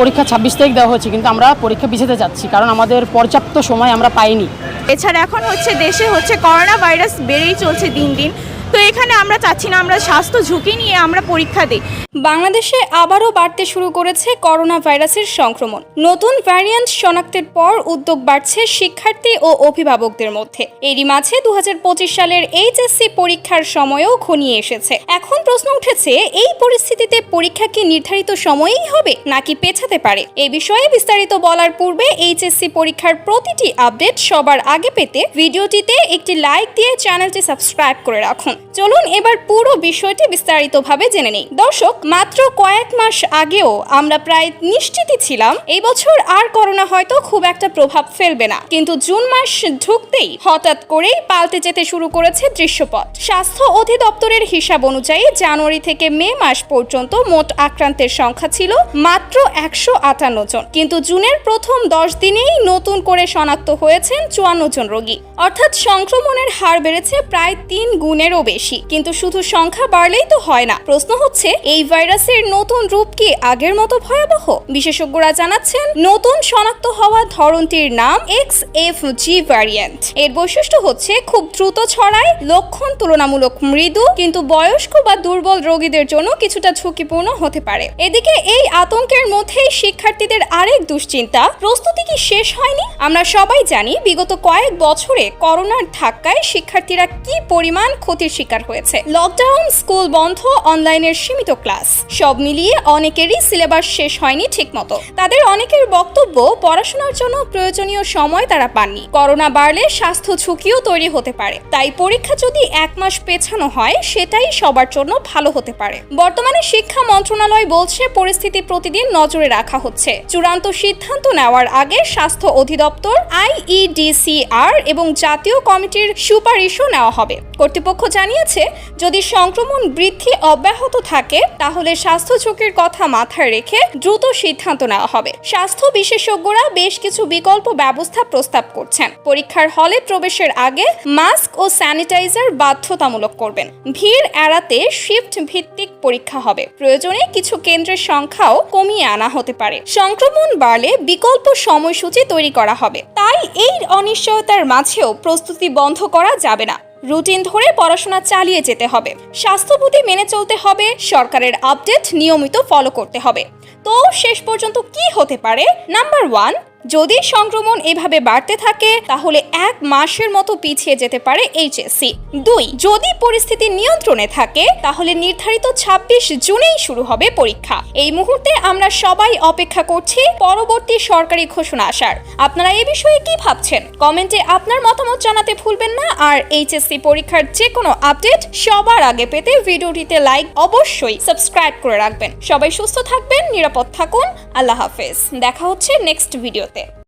পরীক্ষা ছাব্বিশ তারিখ দেওয়া হয়েছে, কিন্তু আমরা পরীক্ষা পিছাতে যাচ্ছি, কারণ আমাদের পর্যাপ্ত সময় আমরা পাইনি। এছাড়া এখন হচ্ছে দেশে হচ্ছে করোনা ভাইরাস বেড়েই চলছে দিন দিন। তো এখানে আমরা চাচ্ছি না, আমরা স্বাস্থ্য ঝুঁকি নিয়ে আমরা পরীক্ষা দিই। বাংলাদেশে আবারও বাড়তে শুরু করেছে করোনা ভাইরাসের সংক্রমণ। নতুন ভ্যারিয়েন্ট শনাক্তের পর উদ্যোগ বাড়ছে শিক্ষার্থী ও অভিভাবকদের মধ্যে। এরই মাঝে দু হাজার পঁচিশ সালের এইচএসসি পরীক্ষার সময়ও ঘনিয়ে এসেছে। এখন প্রশ্ন উঠেছে, এই পরিস্থিতিতে পরীক্ষা কি নির্ধারিত সময়েই হবে নাকি পেছাতে পারে? এ বিষয়ে বিস্তারিত বলার পূর্বে এইচএসসি পরীক্ষার প্রতিটি আপডেট সবার আগে পেতে ভিডিওটিতে একটি লাইক দিয়ে চ্যানেলটি সাবস্ক্রাইব করে রাখুন। চলুন এবার পুরো বিষয়টি বিস্তারিতভাবে জেনে নেই। দর্শক, মাত্র কয়েক মাস আগেও আমরা প্রায় নিশ্চিতই ছিলাম, এই বছর আর করোনা হয়তো খুব একটা প্রভাব ফেলবে না। কিন্তু জুন মাস ঢুকতেই হঠাৎ করেই পাল্টে যেতে শুরু করেছে দৃশ্যপট। স্বাস্থ্য অধিদপ্তরের হিসাব অনুযায়ী জানুয়ারি থেকে মে মাস পর্যন্ত মোট আক্রান্তের সংখ্যা ছিল মাত্র একশো আটান্ন জন। কিন্তু জুনের প্রথম দশ দিনেই নতুন করে শনাক্ত হয়েছেন চুয়ান্ন জন রোগী। অর্থাৎ সংক্রমণের হার বেড়েছে প্রায় তিন গুণেরও বেশি। কিন্তু শুধু সংখ্যা বাড়লেই তো হয় না। প্রশ্ন হচ্ছে, এই ভাইরাসের নতুন রূপ কি আগের মতো ভয়াবহ? বিশেষজ্ঞরা জানাচ্ছেন, নতুন শনাক্ত হওয়া ধরনটির নাম এক্স এফ জি ভ্যারিয়েন্ট এর বৈশিষ্ট্য হচ্ছে, খুব দ্রুত ছড়ায়, লক্ষণ তুলনামূলক মৃদু, কিন্তু বয়স্ক বা দুর্বল রোগীদের জন্য কিছুটা ঝুঁকিপূর্ণ হতে পারে। এদিকে, এই আতঙ্কের মধ্যেই শিক্ষার্থীদের আরেক দুশ্চিন্তা, প্রস্তুতি কি শেষ হয়নি? আমরা সবাই জানি, বিগত কয়েক বছরে করোনার ধাক্কায় শিক্ষার্থীরা কি পরিমাণ ক্ষতির শিকার হয়েছে। লকডাউন, স্কুল বন্ধ, অনলাইনের সীমিত ক্লাস। সব মিলিয়ে অনেকেরই সিলেবাস শেষ হয়নি ঠিকমতো। তাদের অনেকের বক্তব্য পড়াশোনার জন্য প্রয়োজনীয় সময় তারা পাননি। করোনা বাড়লে স্বাস্থ্য ঝুঁকিও তৈরি হতে পারে। তাই পরীক্ষা যদি এক মাস পেছানো হয়, সেটাই সবার জন্য ভালো হতে পারে। বর্তমানে শিক্ষা মন্ত্রণালয় বলছে, পরিস্থিতি প্রতিদিন নজরে রাখা হচ্ছে। চূড়ান্ত সিদ্ধান্ত নেওয়ার আগে স্বাস্থ্য অধিদপ্তর, আইইডিসিআর এবং জাতীয় কমিটির সুপারিশও নেওয়া হবে। কর্তৃপক্ষ জানিয়েছে, যদি সংক্রমণ বৃদ্ধি অব্যাহত থাকে, তাহলে স্বাস্থ্য ঝুঁকির কথা মাথায় রেখে দ্রুত সিদ্ধান্ত নেওয়া হবে। স্বাস্থ্য বিশেষজ্ঞরা বেশ কিছু বিকল্প ব্যবস্থা প্রস্তাব করছেন। পরীক্ষার হলে প্রবেশের আগে মাস্ক ও স্যানিটাইজার বাধ্যতামূলক করবেন। ভিড় এড়াতে শিফট ভিত্তিক পরীক্ষা হবে। প্রয়োজনে কিছু কেন্দ্রের সংখ্যাও কমিয়ে আনা হতে পারে। সংক্রমণ বাড়লে বিকল্প সময়সূচি তৈরি করা হবে। তাই এই অনিশ্চয়তার মাঝেও প্রস্তুতি বন্ধ করা যাবে না। রুটিন ধরে পড়াশোনা চালিয়ে যেতে হবে। স্বাস্থ্যবিধি মেনে চলতে হবে, সরকারের আপডেট নিয়মিত ফলো করতে হবে। তো শেষ পর্যন্ত কি হতে পারে? নাম্বার ওয়ান যদি সংক্রমণ এভাবে বাড়তে থাকে, তাহলে এক মাসের মতো পিছিয়ে যেতে পারে এইচএসসি। দুই, যদি পরিস্থিতি নিয়ন্ত্রণে থাকে, তাহলে নির্ধারিত ছাব্বিশ জুনেই শুরু হবে পরীক্ষা। এই মুহূর্তে আমরা সবাই অপেক্ষা করছি পরবর্তী সরকারি ঘোষণা আসার। আপনারা এ বিষয়ে কি ভাবছেন? কমেন্টে আপনার মতামত জানাতে ভুলবেন না, আর এইচএসসি পরীক্ষার যে কোনো আপডেট সবার আগে পেতে ভিডিওটিতে লাইক অবশ্যই সাবস্ক্রাইব করে রাখবেন। সবাই সুস্থ থাকবেন, নিরাপদ থাকুন। আল্লাহ হাফেজ। দেখা হচ্ছে নেক্সট soltero.